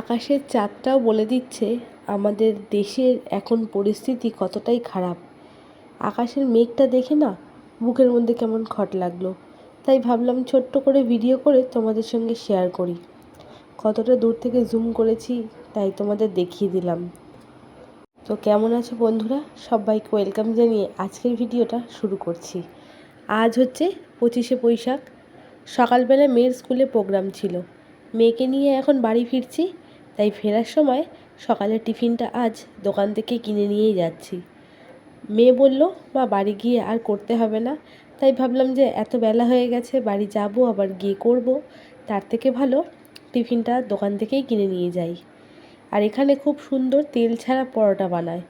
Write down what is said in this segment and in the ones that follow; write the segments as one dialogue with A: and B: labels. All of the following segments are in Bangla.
A: আকাশের চাঁদটাও বলে দিচ্ছে, আমাদের দেশের এখন পরিস্থিতি কতটাই খারাপ। আকাশের মেঘটা দেখে না বুকের মধ্যে কেমন খট লাগল। তাই ভাবলাম ছোট্ট করে ভিডিও করে তোমাদের সঙ্গে শেয়ার করি। কতটা দূর থেকে জুম করেছি তাই তোমাদের দেখিয়ে দিলাম। তো কেমন আছো বন্ধুরা? সবাইকে ওয়েলকাম জানিয়ে আজকের ভিডিওটা শুরু করছি। আজ হচ্ছে পঁচিশে বৈশাখ। সকালবেলা মেয়ের স্কুলে প্রোগ্রাম ছিল। মেয়েকে নিয়ে এখন বাড়ি ফিরছি। তাই ফেরার সময় সকালের টিফিনটা আজ দোকান থেকে কিনে নিয়েই যাচ্ছি। মেয়ে বলল, মা, বাড়ি গিয়ে আর করতে হবে না। তাই ভাবলাম যে এত বেলা হয়ে গেছে, বাড়ি যাব, আবার গিয়ে করব। তার থেকে ভালো টিফিনটা দোকান থেকেই কিনে নিয়ে যাই। আর এখানে খুব সুন্দর তেল ছাড়া পরোটা বানায়।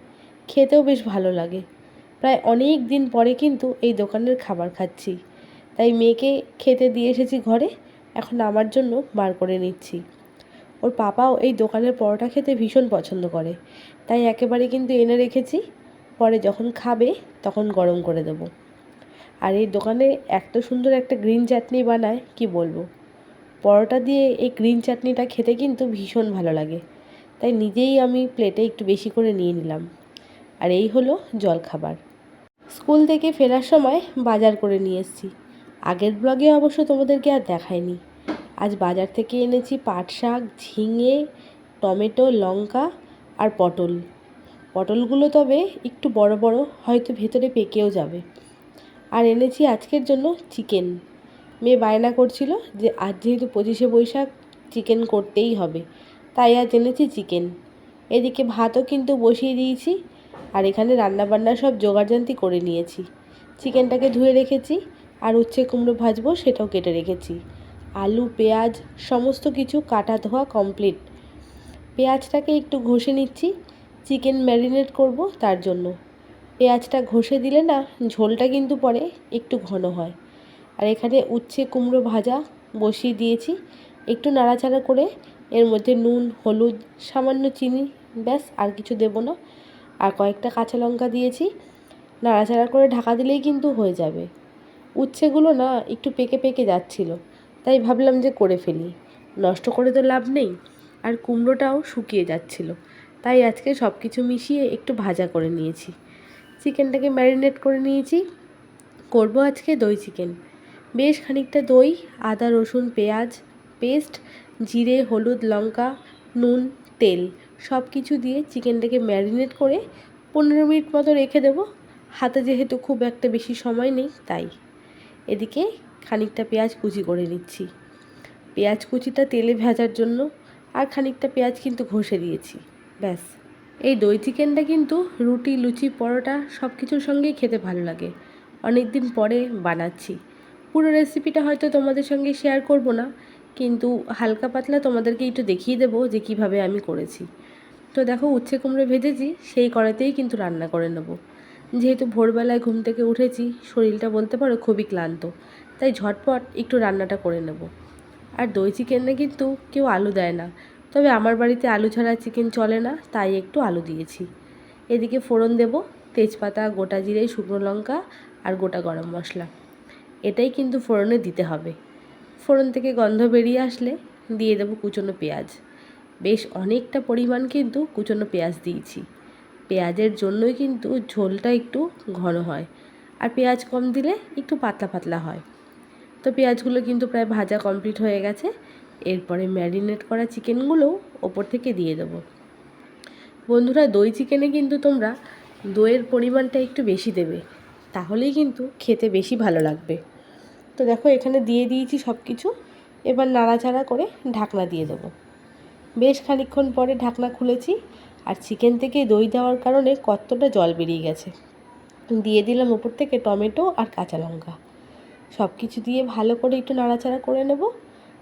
A: খেতেও বেশ ভালো লাগে। প্রায় অনেক দিন পরে কিন্তু এই দোকানের খাবার খাচ্ছি। তাই মেয়েকে খেতে দিয়ে এসেছি ঘরে। এখন আমার জন্য বার করে নিচ্ছি। ওর পাপাও এই দোকানের পরোটা খেতে ভীষণ পছন্দ করে। তাই একেবারে কিন্তু এনে রেখেছি। পরে যখন খাবে, তখন গরম করে দেব। আর এই দোকানে এত সুন্দর একটা গ্রিন চাটনি বানায়, কি বলব? পরোটা দিয়ে এই গ্রিন চাটনিটা খেতে কিন্তু ভীষণ ভালো লাগে। তাই নিজেই আমি প্লেটে একটু বেশি করে নিয়ে নিলাম। আর এই হলো জলখাবার। স্কুল থেকে ফেরার সময় বাজার করে নিয়ে এসেছি। আগের ব্লগে অবশ্য তোমাদেরকে আর দেখায়নি আজ বাজার থেকে এনেছি পাট শাক, ঝিঙে, টমেটো, লঙ্কা আর পটল। পটলগুলো তবে একটু বড় বড়, হয়তো ভেতরে পেকেও যাবে। আর এনেছি আজকের জন্য চিকেন। মেয়ে বায়না করছিল যে আজ যেহেতু পঁচিশে বৈশাখ, চিকেন করতেই হবে। তাই আজ এনেছি চিকেন। এদিকে ভাতও কিন্তু বসিয়ে দিয়েছি আর এখানে রান্নাবান্না সব জোগাড়জান্তি করে নিয়েছি। চিকেনটাকে ধুয়ে রেখেছি আর উচ্ছে কুমড়ো ভাজবো সেটাও কেটে রেখেছি। আলু, পেঁয়াজ, সমস্ত কিছু কাটা ধোয়া কমপ্লিট পেঁয়াজটাকে একটু ঘষে নিচ্ছি চিকেন ম্যারিনেট করব তার জন্য। পেঁয়াজটা ঘষে দিলে না ঝোলটা কিন্তু পরে একটু ঘন হয়। আর এখানে উচ্ছে কুমড়ো ভাজা বসিয়ে দিয়েছি, একটু নাড়াচাড়া করে এর মধ্যে নুন, হলুদ, সামান্য চিনি, ব্যাস আর কিছু দেবো না। আর কয়েকটা কাঁচা লঙ্কা দিয়েছি, নাড়াচাড়া করে ঢাকা দিলেই কিন্তু হয়ে যাবে। উচ্ছেগুলো না একটু পেকে পেকে যাচ্ছিল। তাই ভাবলাম যে করে ফেলি। নষ্ট করে তো লাভ নেই, আর কুমড়োটাও শুকিয়ে যাচ্ছিল। তাই আজকে সব কিছু মিশিয়ে একটু ভাজা করে নিয়েছি। চিকেনটাকে ম্যারিনেট করে নিয়েছি। করব আজকে দই চিকেন। বেশ খানিকটা দই, আদা, রসুন, পেঁয়াজ, পেস্ট, জিরে, হলুদ, লঙ্কা, নুন, তেল সব কিছু দিয়ে চিকেনটাকে ম্যারিনেট করে পনেরো মিনিট মতো রেখে দেবো। হাতে যেহেতু খুব একটা বেশি সময় নেই, তাই। এদিকে খানিকটা পেঁয়াজ কুচি করে নিচ্ছি। পেঁয়াজ কুচিটা তেলে ভেজার জন্য আর খানিকটা পেঁয়াজ কিন্তু ঘষে দিয়েছি। ব্যাস। এই দই চিকেনটা কিন্তু রুটি, লুচি, পরোটা সব কিছুর সঙ্গেই খেতে ভালো লাগে। অনেক দিন পরে বানাচ্ছি। পুরো রেসিপিটা হয়তো তোমাদের সঙ্গে শেয়ার করব না, কিন্তু হালকা পাতলা তোমাদেরকে একটু দেখিয়ে দেবো যে কীভাবে আমি করেছি। তো দেখো উচ্ছে কুমড়ো ভেজেছি, সেই কড়াতেই কিন্তু রান্না করে নেব। যেহেতু ভোরবেলায় ঘুম থেকে উঠেছি, শরীরটা বলতে পারো খুবই ক্লান্ত। তাই ঝটপট একটু রান্নাটা করে নেব। আর দই চিকেনে কিন্তু কেউ আলু দেয় না। তবে আমার বাড়িতে আলু ছাড়া চিকেন চলে না, তাই একটু আলু দিয়েছি। এদিকে ফোড়ন দেব, তেজপাতা, গোটা জিরে, শুকনো লঙ্কা আর গোটা গরম মশলা। এটাই কিন্তু ফোড়নে দিতে হবে। ফোড়ন থেকে গন্ধ বেরিয়ে আসলে দিয়ে দেবো কুচনো পেঁয়াজ। বেশ অনেকটা পরিমাণ কিন্তু কুচনো পেঁয়াজ দিয়েছি। পেঁয়াজের জন্যই কিন্তু ঝোলটা একটু ঘন হয়। আর পেঁয়াজ কম দিলে একটু পাতলা পাতলা হয়। তো পেঁয়াজগুলো কিন্তু প্রায় ভাজা কমপ্লিট হয়ে গেছে। এরপরে ম্যারিনেট করা চিকেনগুলোও ওপর থেকে দিয়ে দেবো। বন্ধুরা, দই চিকেনে কিন্তু তোমরা দইয়ের পরিমাণটা একটু বেশি দেবে, তাহলেই কিন্তু খেতে বেশি ভালো লাগবে। তো দেখো, এখানে দিয়ে দিয়েছি সব কিছু এবার নাড়াচাড়া করে ঢাকনা দিয়ে দেবো। বেশ খানিক্ষণ পরে ঢাকনা খুলেছি আর চিকেন থেকে দই দেওয়ার কারণে কতটা জল বেরিয়ে গেছে। দিয়ে দিলাম উপর থেকে টমেটো আর কাঁচা লঙ্কা। সব কিছু দিয়ে ভালো করে একটু নাড়াচাড়া করে নেব।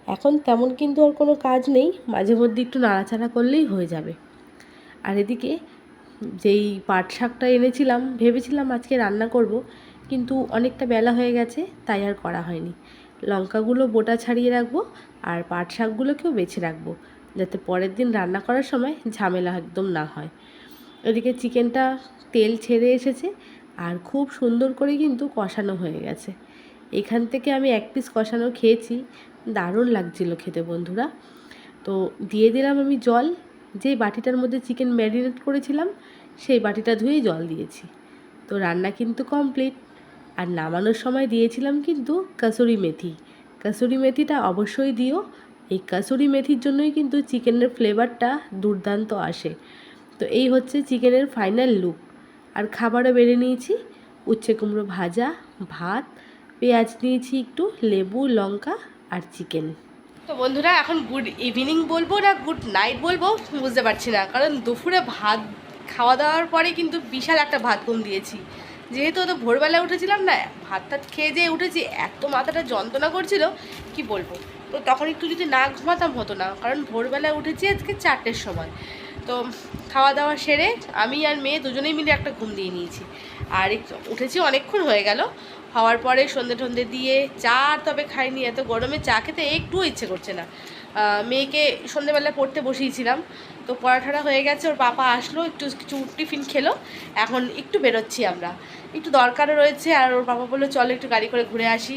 A: এখন তেমন কিন্তু আর কোনো কাজ নেই, মাঝে মধ্যে একটু নাড়াচাড়া করলেই হয়ে যাবে। আর এদিকে যেই পাট শাকটা এনেছিলাম, ভেবেছিলাম আজকে রান্না করব, কিন্তু অনেকটা বেলা হয়ে গেছে, তাই আর করা হয়নি। লঙ্কাগুলো বোটা ছাড়িয়ে রাখব, আর পাট শাকগুলোকেও বেছে রাখব, যাতে পরের দিন রান্না করার সময় ঝামেলা একদম না হয়। এদিকে চিকেনটা তেল ছেড়ে এসেছে, আর খুব সুন্দর করে কিন্তু কষানো হয়ে গেছে। এখান থেকে আমি এক পিস কষানো খেয়েছি। দারুণ লাগছিল খেতে বন্ধুরা। তো দিয়ে দিলাম আমি জল। যেই বাটিটার মধ্যে চিকেন ম্যারিনেট করেছিলাম, সেই বাটিটা ধুয়েই জল দিয়েছি। তো রান্না কিন্তু কমপ্লিট আর নামানোর সময় দিয়েছিলাম কিন্তু কাসুরি মেথি। কাসুরি মেথিটা অবশ্যই দিও। এই কাসুরি মেথির জন্যই কিন্তু চিকেনের ফ্লেভারটা দুর্দান্ত আসে। তো এই হচ্ছে চিকেনের ফাইনাল লুক আর খাবারও বেড়ে নিয়েছি। উচ্ছে কুমড়ো ভাজা, ভাত পেঁয়াজ নিয়েছি একটু, লেবু, লঙ্কা আর চিকেন। তো বন্ধুরা, এখন গুড ইভিনিং বলব না গুড নাইট বলব, বুঝতে পারছি না। কারণ দুপুরে ভাত খাওয়া দাওয়ার পরে কিন্তু বিশাল একটা ভাত ঘুম দিয়েছি। যেহেতু অত ভোরবেলা উঠেছিলাম না ভাত টাত খেয়ে যেয়ে উঠেছি, এত মাথাটা যন্ত্রণা করছিল, কি বলব? তো তখন একটু যদি না ঘুমাতাম হতো না, কারণ ভোরবেলায় উঠেছি আজকে চারটের সময়। তো খাওয়া দাওয়া সেরে আমি আর মেয়ে দুজনেই মিলে একটা ঘুম দিয়ে নিয়েছি। আর একটু উঠেছি, অনেকক্ষণ হয়ে গেল। হওয়ার পরে সন্ধে ঠন্ধে দিয়ে চা আর তবে খাইনি, এত গরমে চা খেতে একটুও ইচ্ছে করছে না। মেয়েকে সন্ধেবেলায় পড়তে বসিয়েছিলাম। তো পড়াঠাড়া হয়ে গেছে, ওর পাপা আসলো, একটু কিছু টিফিন খেলো। এখন একটু বেরোচ্ছি আমরা। একটু দরকারও রয়েছে, আর ওর বাবা বলল, চলো একটু গাড়ি করে ঘুরে আসি।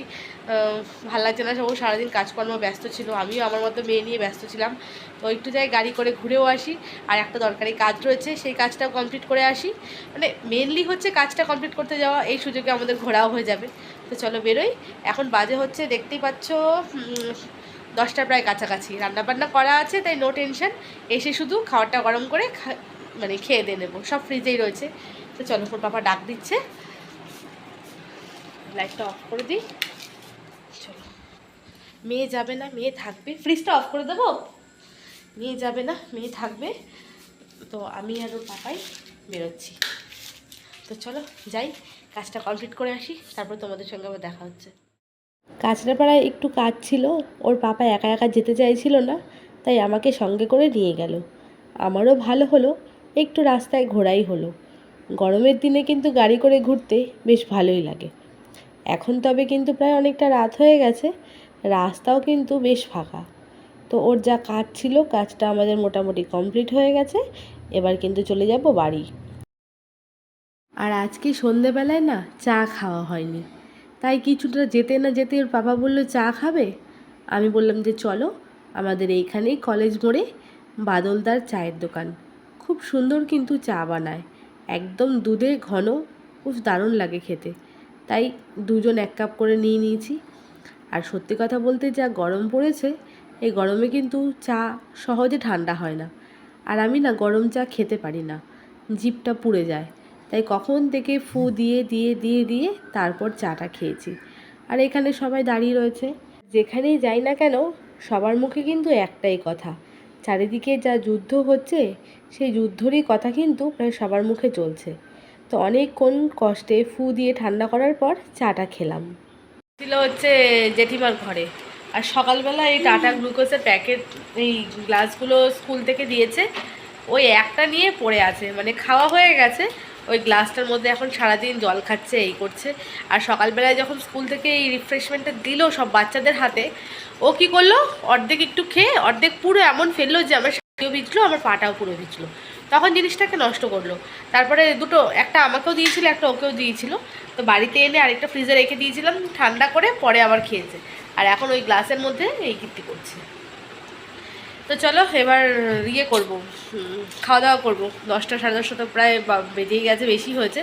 A: ভালো লাগছে না সব সারাদিন কাজকর্ম ব্যস্ত ছিল, আমিও আমার মতো মেয়ে নিয়ে ব্যস্ত ছিলাম। তো একটু যাই গাড়ি করে ঘুরেও আসি, আর একটা দরকারি কাজ রয়েছে, সেই কাজটাও কমপ্লিট করে আসি। মানে মেনলি হচ্ছে কাজটা কমপ্লিট করতে যাওয়া, এই সুযোগে আমাদের ঘোরাও হয়ে যাবে। তো চলো বেরোই। এখন বাজে হচ্ছে, দেখতেই পাচ্ছ দশটা প্রায় কাছাকাছি। রান্নাবান্না করা আছে, তাই নো টেনশন এসে শুধু খাবারটা গরম করে মানে খেয়ে দিয়ে নেব। সব ফ্রিজেই রয়েছে। তো চলো, ওর বাবা ডাক দিচ্ছে। লাইটটা অফ করে দিই। চলো। মেয়ে যাবে না, মেয়ে থাকবে। ফ্রিজটা অফ করে দেবো? মেয়ে যাবে না, মেয়ে থাকবে। তো আমি আর ওর পাপাই বেরোচ্ছি। তো চলো, যাই, কাজটা কমপ্লিট করে আসি, তারপর তোমাদের সঙ্গে আবার দেখা হচ্ছে। কাঁচরাপাড়ায় একটু কাজ ছিল, ওর পাপা একা একা যেতে চাইছিল না, তাই আমাকে সঙ্গে করে নিয়ে গেল। আমারও ভালো হলো, একটু রাস্তায় ঘোরাই হলো। গরমের দিনে কিন্তু গাড়ি করে ঘুরতে বেশ ভালোই লাগে। এখন তবে কিন্তু প্রায় অনেকটা রাত হয়ে গেছে, রাস্তাও কিন্তু বেশ ফাঁকা। তো ওর যা কাজ ছিল, কাজটা আমাদের মোটামুটি কমপ্লিট হয়ে গেছে, এবার কিন্তু চলে যাব বাড়ি। আর আজকে সন্ধেবেলায় না চা খাওয়া হয়নি। তাই কিছুটা যেতে না যেতে ওর পাপা বলল, চা খাবে? আমি বললাম যে, চলো, আমাদের এইখানেই কলেজ মোড়ে বাদলদার চায়ের দোকান। খুব সুন্দর কিন্তু চা বানায়, একদম দুধে ঘন, খুব দারুণ লাগে খেতে। তাই দুজন এক কাপ করে নিয়ে নিয়েছি। আর সত্যি কথা বলতে যা গরম পড়েছে, এই গরমে কিন্তু চা সহজে ঠান্ডা হয় না। আর আমি না গরম চা খেতে পারি না, জিভটা পুড়ে যায়। তাই কখন থেকে ফু দিয়ে দিয়ে দিয়ে দিয়ে তারপর চাটা খেয়েছি। আর এখানে সবাই দাঁড়িয়ে রয়েছে। যেখানেই যাই না কেন, সবার মুখে কিন্তু একটাই কথা। চারিদিকে যা যুদ্ধ হচ্ছে, সেই যুদ্ধরই কথা কিন্তু প্রায় সবার মুখে চলছে। তো অনেকক্ষণ কষ্টে ফু দিয়ে ঠান্ডা করার পর চাটা খেলাম। ছিল হচ্ছে জেঠিমার ঘরে। আর সকালবেলা এই টাটা গ্লুকোজের প্যাকেট, এই গ্লাসগুলো স্কুল থেকে দিয়েছে। ওই একটা নিয়ে পড়ে আছে মানে খাওয়া হয়ে গেছে। ওই গ্লাসটার মধ্যে এখন সারাদিন জল খাচ্ছে, এই করছে। আর সকালবেলায় যখন স্কুল থেকে এই রিফ্রেশমেন্টটা দিল সব বাচ্চাদের হাতে, ও কি করল? অর্ধেক একটু খেয়ে, অর্ধেক পুরো এমন ফেলল যে আমার শাড়িও ভিজলো, আমার পাটাও পুরো ভিজলো। তখন জিনিসটাকে নষ্ট করল। তারপরে দুটো, একটা আমাকেও দিয়েছিল, একটা ওকেও দিয়েছিল। তো বাড়িতে এনে আরেকটা ফ্রিজে রেখে দিয়েছিলাম, ঠান্ডা করে পরে আবার খেয়েছে। আর এখন ওই গ্লাসের মধ্যে এই কীর্তি করছে। তো চলো, এবার ইয়ে করব। খাওয়া দাওয়া করব। দশটা, সাড়ে দশটা তো প্রায় বেজেই গেছে, বেশি হয়েছে।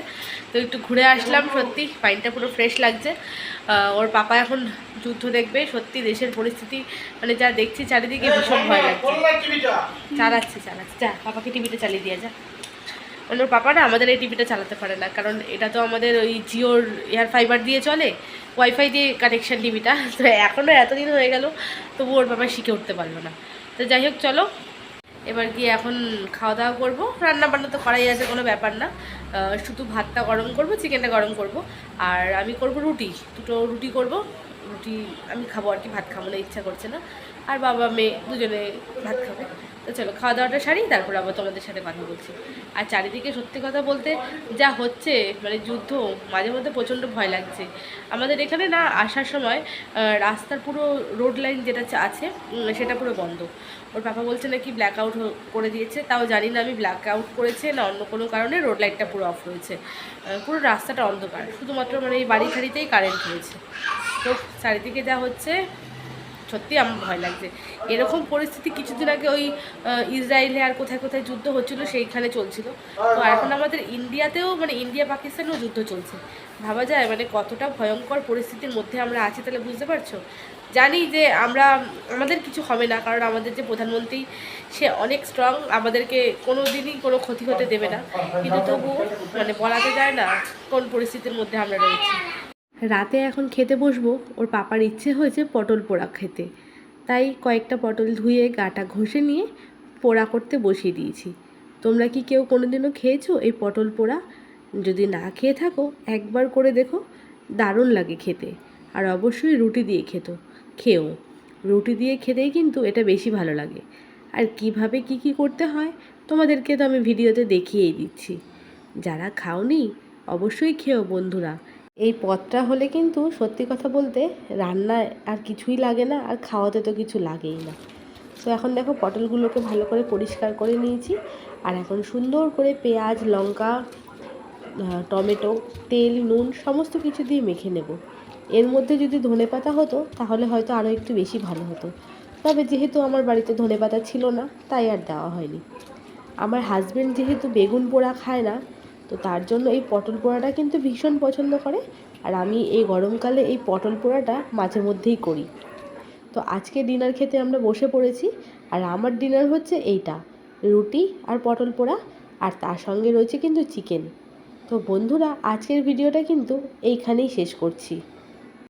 A: তো একটু ঘুরে আসলাম, সত্যি মাইন্ডটা পুরো ফ্রেশ লাগছে। ওর পাপা এখন যুদ্ধ দেখবে, সত্যি দেশের পরিস্থিতি মানে যা দেখছি চারিদিকে ভীষণ ভয় লাগছে। চালাচ্ছে চালাচ্ছে। যা, পাপাকে টিভিটা চালিয়ে দিয়ে যা। মানে ওর পাপা না আমাদের এই টিভিটা চালাতে পারে না, কারণ এটা তো আমাদের ওই জিওর এয়ার ফাইবার দিয়ে চলে, ওয়াইফাই দিয়ে কানেকশান টিভিটা। তো এখনও এতদিন হয়ে গেল তবু ওর বাবা শিখে উঠতে পারল না। তো যাই হোক, চলো। এবার কি এখন খাওয়া দাওয়া করব। রান্না বান্না তো করাই আছে, কোনো ব্যাপার না। শুধু ভাতটা গরম করব, চিকেনটা গরম করব। আর আমি করব রুটি, দুটো রুটি করব। রুটি আমি খাব আর কি, ভাত খাব না, ইচ্ছা করছে না। আর বাবা, মেয়ে দুজনে ভাত খাবে। তো চলো খাওয়া দাওয়াটা সারি, তারপর আবার তোমাদের সাথে কথা বলছি। আর চারিদিকে সত্যি কথা বলতে যা হচ্ছে মানে যুদ্ধ, মাঝে মধ্যে প্রচণ্ড ভয় লাগছে। আমাদের এখানে না, আসার সময় রাস্তার পুরো রোড লাইন যেটা আছে সেটা পুরো বন্ধ। ওর পাপা বলছে নাকি ব্ল্যাক আউট করে দিয়েছে, তাও জানি না আমি ব্ল্যাক আউট করেছে না অন্য কোনো কারণে রোড লাইটটা পুরো অফ রয়েছে। পুরো রাস্তাটা অন্ধকার, শুধুমাত্র মানে এই বাড়ি খাড়িতেই কারেন্ট রয়েছে। তো চারিদিকে যা হচ্ছে সত্যি আমার ভয় লাগছে। এরকম পরিস্থিতি কিছুদিন আগে ওই ইসরায়েলে আর কোথায় কোথায় যুদ্ধ হচ্ছিল সেইখানে চলছিল। তো এখন আমাদের ইন্ডিয়াতেও মানে ইন্ডিয়া পাকিস্তানেও যুদ্ধ চলছে। ভাবা যায় মানে কতটা ভয়ঙ্কর পরিস্থিতির মধ্যে আমরা আছি তাহলে বুঝতে পারছ? জানি যে আমরা, আমাদের কিছু হবে না, কারণ আমাদের যে প্রধানমন্ত্রী, সে অনেক স্ট্রং আমাদেরকে কোনো দিনই কোনো ক্ষতি হতে দেবে না। কিন্তু তবুও মানে বলাতে যায় না কোন পরিস্থিতির মধ্যে আমরা রয়েছি। রাতে এখন খেতে বসবো। ওর পাপার ইচ্ছে হয়েছে পটল পোড়া খেতে। তাই কয়েকটা পটল ধুয়ে গাটা ঘষে নিয়ে পোড়া করতে বসিয়ে দিয়েছি। তোমরা কি কেউ কোনোদিনও খেয়েছো এই পটল পোড়া? যদি না খেয়ে থাকো, একবার করে দেখো, দারুণ লাগে খেতে। আর অবশ্যই রুটি দিয়ে খেতো। খেও। রুটি দিয়ে খেতেই কিন্তু এটা বেশি ভালো লাগে। আর কীভাবে কি কি করতে হয়, তোমাদেরকে তো আমি ভিডিওতে দেখিয়েই দিচ্ছি। যারা খাওনি, অবশ্যই খেও বন্ধুরা। এই পদটা হলে কিন্তু সত্যি কথা বলতে রান্নায় আর কিছুই লাগে না, আর খাওয়াতে তো কিছু লাগেই না। তো এখন দেখো পটলগুলোকে ভালো করে পরিষ্কার করে নিয়েছি, আর এখন সুন্দর করে পেঁয়াজ, লঙ্কা টমেটো, তেল, নুন সমস্ত কিছু দিয়ে মেখে নেব। এর মধ্যে যদি ধনেপাতা হতো, তাহলে হয়তো আরও একটু বেশি ভালো হতো। তবে যেহেতু আমার বাড়িতে ধনেপাতা ছিল না, তাই আর দেওয়া হয়নি। আমার হাজবেন্ড যেহেতু বেগুন পোড়া খায় না তো তার জন্য এই পটল পোড়াটা কিন্তু ভীষণ পছন্দ করে। আর আমি এই গরমকালে এই পটল পোড়াটা মাঝে মধ্যেই করি। তো আজকে ডিনার খেতে আমরা বসে পড়েছি। আর আমার ডিনার হচ্ছে এইটা, রুটি আর পটল পোড়া। আর তার সঙ্গে রয়েছে কিন্তু চিকেন। তো বন্ধুরা, আজকের ভিডিওটা কিন্তু এইখানেই শেষ করছি।